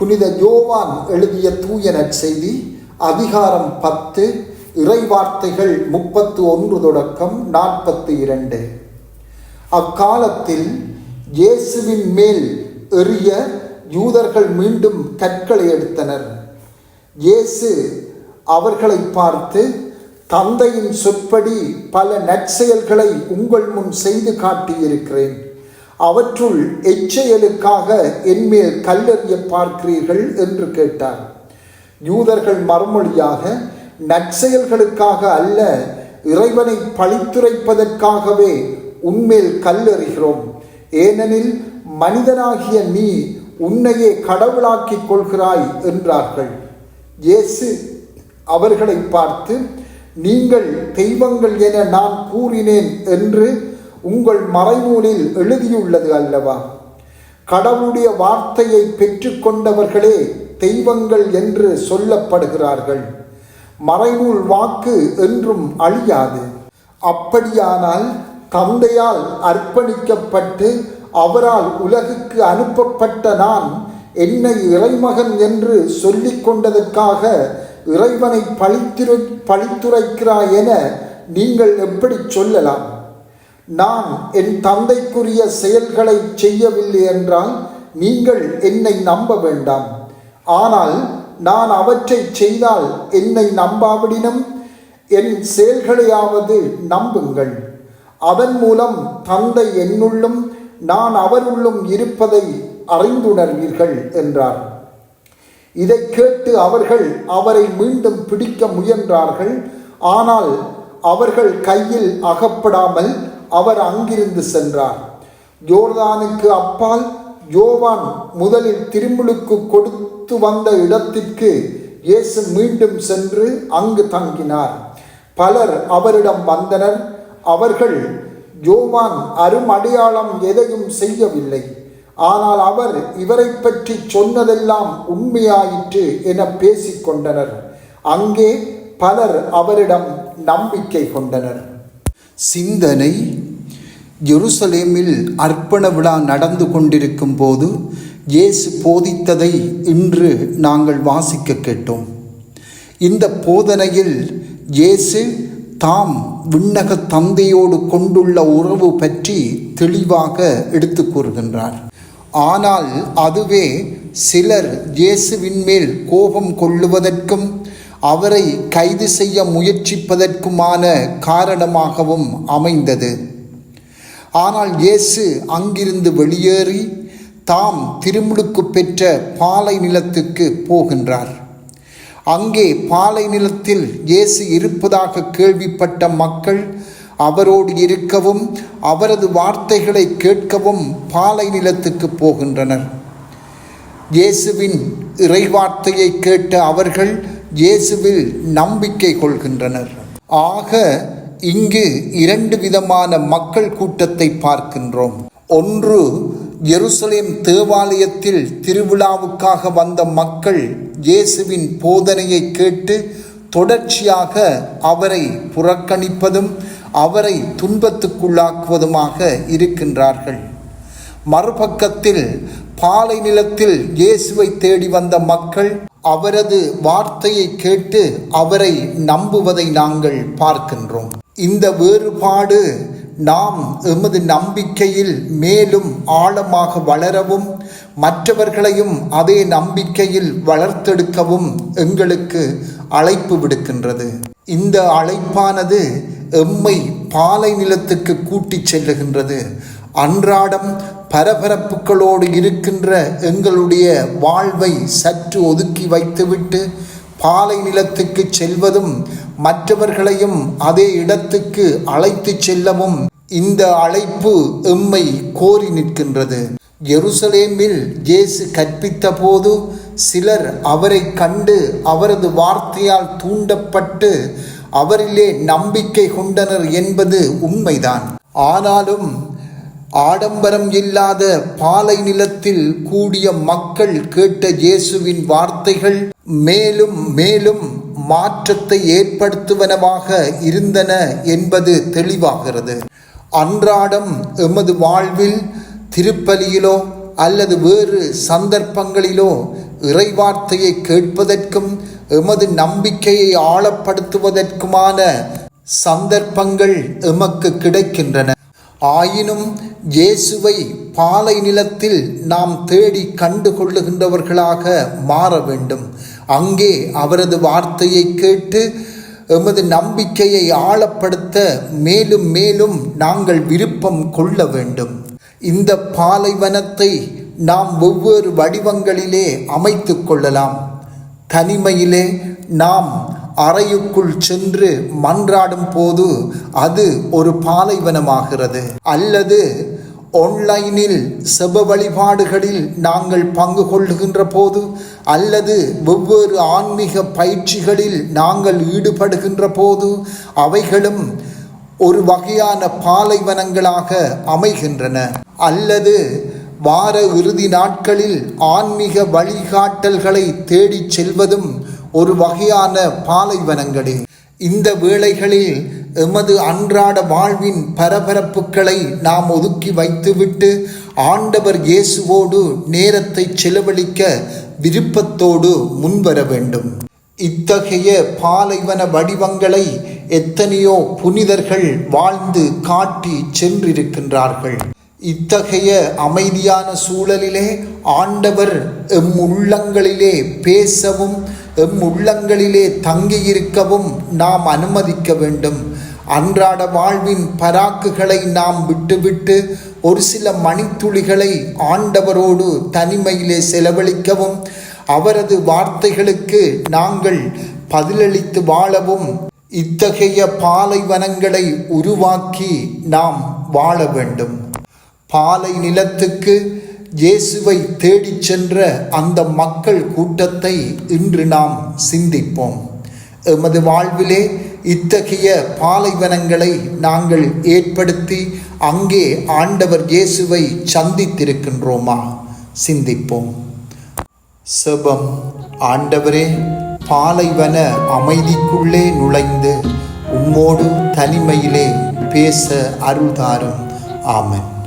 புனித யோவான் எழுதிய தூய நற்செய்தி அதிகாரம் பத்து இறைவார்த்தைகள் முப்பத்து ஒன்று தொடக்கம் நாற்பத்தி இரண்டு. அக்காலத்தில் இயேசுவின் மேல் எறிய யூதர்கள் மீண்டும் கற்களை எடுத்தனர். இயேசு அவர்களை பார்த்து தந்தையின் சொற்படி பல நற்செயல்களை உங்கள் முன் செய்து காட்டியிருக்கிறேன். அவற்றுள் எச்செயலுக்காக என்மேல் கல்லறிய பார்க்கிறீர்கள் என்று கேட்டார். யூதர்கள் மறுமொழியாக நற்செயல்களுக்காக அல்ல இறைவனை பழித்துரைப்பதற்காகவே உன்மேல் கல்லறிகிறோம். ஏனெனில் மனிதனாகிய நீ உன்னையே கடவுளாக்கிக் கொள்கிறாய் என்றார்கள். இயேசு அவர்களை பார்த்து நீங்கள் தெய்வங்கள் என நான் கூறினேன் என்று உங்கள் மறைநூலில் எழுதியுள்ளது அல்லவா? கடவுளுடைய வார்த்தையை பெற்றுக்கொண்டவர்களே தெய்வங்கள் என்று சொல்லப்படுகிறார்கள். மறைநூல் வாக்கு என்றும் அழியாது. அப்படியானால் தந்தையால் அர்ப்பணிக்கப்பட்டு அவரால் உலகுக்கு அனுப்பப்பட்ட நான் என்னை இறைமகன் என்று சொல்லிக் கொண்டதற்காக இறைவனை பழித்துரை பழித்துரைக்கிறாய் என நீங்கள் எப்படி சொல்லலாம்? நான் என் தந்தைக்குரிய செயல்களை செய்யவில்லை என்றால் நீங்கள் என்னை நம்ப வேண்டாம். ஆனால் நான் அவற்றை செய்தால் என்னை நம்பாவிடினும் என் செயல்களையாவது நம்புங்கள். அதன் மூலம் தந்தை என்னுள்ளும் நான் அவருள்ளும் இருப்பதை அறிந்துணர்வீர்கள் என்றார். இதை கேட்டு அவர்கள் அவரை மீண்டும் பிடிக்க முயன்றார்கள். ஆனால் அவர்கள் கையில் அகப்படாமல் அவர் அங்கிருந்து சென்றார். ஜோர்தானுக்கு அப்பால் யோவான் முதலில் திருமுழுக்கு கொடுத்து வந்த இடத்திற்கு இயேசு மீண்டும் சென்று அங்கு தங்கினார். பலர் அவரிடம் வந்தனர். அவர்கள் யோவான் அருமடையாளம் எதையும் செய்யவில்லை. ஆனால் அவர் இவரை பற்றி சொன்னதெல்லாம் உண்மையாயிற்று என பேசிக்கொண்டனர் அங்கே பலர் அவரிடம் நம்பிக்கை கொண்டனர். சிந்தனை ஜெருசலேமில் அர்ப்பண விழா நடந்து கொண்டிருக்கும் போது இயேசு போதித்ததை இன்று நாங்கள் வாசிக்க கேட்டோம். இந்த போதனையில் இயேசு தாம் விண்ணக தந்தையோடு கொண்டுள்ள உறவு பற்றி தெளிவாக எடுத்து கூறுகின்றார். ஆனால் அதுவே சிலர் இயேசுவின் மேல் கோபம் கொள்ளுவதற்கும் அவரை கைது செய்ய முயற்சிப்பதற்குமான காரணமாகவும் அமைந்தது. ஆனால் இயேசு அங்கிருந்து வெளியேறி தாம் திருமுழுக்கு பெற்ற பாலை நிலத்துக்கு போகின்றார். அங்கே பாலை நிலத்தில் இயேசு இருப்பதாக கேள்விப்பட்ட மக்கள் அவரோடு இருக்கவும் அவரது வார்த்தைகளை கேட்கவும் பாலை நிலத்துக்கு போகின்றனர். இயேசுவின் இறைவார்த்தையை கேட்ட அவர்கள் இயேசுவில் நம்பிக்கை கொள்கின்றனர். ஆக இங்கு இரண்டு விதமான மக்கள் கூட்டத்தை பார்க்கின்றோம். ஒன்று எருசலேம் தேவாலயத்தில் திருவிழாவுக்காக வந்த மக்கள் இயேசுவின் போதனையை கேட்டு தொடர்ச்சியாக அவரை புறக்கணிப்பதும் அவரை துன்பத்துக்குள்ளாக்குவதுமாக இருக்கின்றார்கள். மறுபக்கத்தில் பாலை நிலத்தில் இயேசுவை தேடி வந்த மக்கள் அவரது வார்த்தையை கேட்டு அவரை நம்புவதை நாங்கள் பார்க்கின்றோம். இந்த வேறுபாடு நாம் எமது நம்பிக்கையில் மேலும் ஆழமாக வளரவும் மற்றவர்களையும் அதே நம்பிக்கையில் வளர்த்தெடுக்கவும் எங்களுக்கு அழைப்பு விடுக்கின்றது. இந்த அழைப்பானது எம்மை பாலை நிலத்துக்கு கூட்டிச் செல்லுகின்றது. அன்றாடம் பரபரப்புகளோடு இருக்கின்ற எங்களுடைய வாழ்வை சற்று ஒதுக்கி வைத்துவிட்டு பாலை நிலத்துக்கு செல்வதும் மற்றவர்களையும் அதே இடத்துக்கு அழைத்து செல்லவும் இந்த அழைப்பு எம்மை கோரி நிற்கின்றது. எருசலேமில் இயேசு கற்பித்த போது சிலர் அவரை கண்டு அவரது வார்த்தையால் தூண்டப்பட்டு அவரிலே நம்பிக்கை கொண்டனர் என்பது உண்மைதான். ஆனாலும் ஆடம்பரம் இல்லாத பாலை நிலத்தில் கூடிய மக்கள் கேட்ட இயேசுவின் வார்த்தைகள் மேலும் மேலும் மாற்றத்தை ஏற்படுத்துவனவாக இருந்தன என்பது தெளிவாகிறது. அன்றாடம் எமது வாழ்வில் திருப்பலியிலோ அல்லது வேறு சந்தர்ப்பங்களிலோ இறைவார்த்தையை கேட்பதற்கும் எமது நம்பிக்கையை ஆழப்படுத்துவதற்குமான சந்தர்ப்பங்கள் எமக்கு கிடைக்கின்றன. ஆயினும் இயேசுவை பாலை நிலத்தில் நாம் தேடி கண்டுகொள்ளுகின்றவர்களாக மாற வேண்டும். அங்கே அவரது வார்த்தையை கேட்டு எமது நம்பிக்கையை ஆழப்படுத்த மேலும் மேலும் நாங்கள் விருப்பம் கொள்ள வேண்டும். இந்த பாலைவனத்தை நாம் வெவ்வேறு வடிவங்களிலே அமைத்து கொள்ளலாம். தனிமையிலே நாம் அறையுக்குள் சென்று மன்றாடும் போது அது ஒரு பாலைவனமாகிறது. அல்லது ஆன்லைனில் செப வழிபாடுகளில் நாங்கள் பங்கு கொள்ளுகின்ற போது அல்லது வெவ்வேறு ஆன்மீக பயிற்சிகளில் நாங்கள் ஈடுபடுகின்ற போது அவைகளும் ஒரு வகையான பாலைவனங்களாக அமைகின்றன. அல்லது வார இறுதி நாட்களில் ஆன்மீக வழிகாட்டல்களை தேடிச் செல்வதும் ஒரு வகையான பாலைவனங்களே. இந்த வேளைகளில் எமது அன்றாட வாழ்வின் பரபரப்புகளை நாம் ஒதுக்கி வைத்துவிட்டு ஆண்டவர் இயேசுவோடு நேரத்தை செலவழிக்க விருப்பத்தோடு முன்வர வேண்டும். இத்தகைய பாலைவன வடிவங்களை எத்தனையோ புனிதர்கள் வாழ்ந்து காட்டி சென்றிருக்கின்றார்கள். இத்தகைய அமைதியான சூழலிலே ஆண்டவர் எம் உள்ளங்களிலே பேசவும் எம் உள்ளங்களிலே தங்கியிருக்கவும் நாம் அனுமதிக்க வேண்டும். அன்றாட வாழ்வின் பராக்குகளை நாம் விட்டுவிட்டு ஒரு சில மணித்துளிகளை ஆண்டவரோடு தனிமையிலே செலவழிக்கவும் அவரது வார்த்தைகளுக்கு நாங்கள் பதிலளித்து வாழவும் இத்தகைய பாலைவனங்களை உருவாக்கி நாம் வாழ வேண்டும். பாலை நிலத்துக்கு இயேசுவை தேடிச் சென்ற அந்த மக்கள் கூட்டத்தை இன்று நாம் சிந்திப்போம். எமது வாழ்விலே இத்தகைய பாலைவனங்களை நாங்கள் ஏற்படுத்தி அங்கே ஆண்டவர் இயேசுவை சந்தித்திருக்கின்றோமா? சிந்திப்போம். செபம். ஆண்டவரே பாலைவன அமைதிக்குள்ளே நுழைந்து உம்மோடு தனிமையிலே பேச அருள்தாரும். ஆமன்.